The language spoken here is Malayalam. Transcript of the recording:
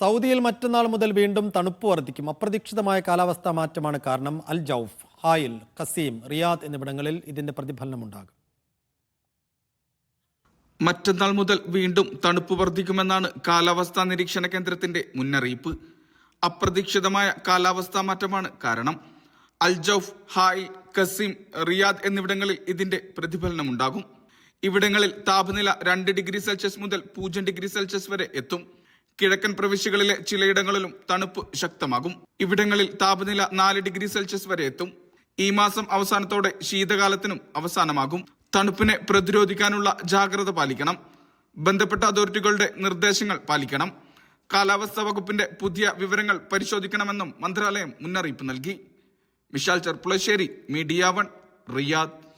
സൗദിയിൽ മറ്റന്നാൾ മുതൽ വീണ്ടും തണുപ്പ് വർദ്ധിക്കും. അപ്രതീക്ഷിതമായ കാലാവസ്ഥാ മാറ്റമാണ് കാരണം അൽ ജൌഫ് ഹായിൽ കസീം റിയാദ് എന്നിവിടങ്ങളിൽ ഇതിന്റെ പ്രതിഫലനമുണ്ടാകും. മറ്റന്നാൾ മുതൽ വീണ്ടും തണുപ്പ് വർദ്ധിക്കുമെന്നാണ് കാലാവസ്ഥാ നിരീക്ഷണ കേന്ദ്രത്തിന്റെ മുന്നറിയിപ്പ്. അപ്രതീക്ഷിതമായ കാലാവസ്ഥാ മാറ്റമാണ് കാരണം Al Jouf Hail Qassim Riyadh എന്നിവിടങ്ങളിൽ ഇതിന്റെ പ്രതിഫലനമുണ്ടാകും. ഇവിടങ്ങളിൽ താപനില രണ്ട് ഡിഗ്രി സെൽഷ്യസ് മുതൽ പൂജ്യം ഡിഗ്രി സെൽഷ്യസ് വരെ എത്തും. കിഴക്കൻ പ്രവിശ്യകളിലെ ചിലയിടങ്ങളിലും തണുപ്പ് ശക്തമാകും. ഇവിടങ്ങളിൽ താപനില നാല് ഡിഗ്രി സെൽഷ്യസ് വരെ എത്തും. ഈ മാസം അവസാനത്തോടെ ശീതകാലത്തിനും അവസാനമാകും. തണുപ്പിനെ പ്രതിരോധിക്കാനുള്ള ജാഗ്രത പാലിക്കണം. ബന്ധപ്പെട്ട അതോറിറ്റികളുടെ നിർദ്ദേശങ്ങൾ പാലിക്കണം. കാലാവസ്ഥാ വകുപ്പിന്റെ പുതിയ വിവരങ്ങൾ പരിശോധിക്കണമെന്നും മന്ത്രാലയം മുന്നറിയിപ്പ് നൽകി. Vishal Cherpulassery media one Riyadh.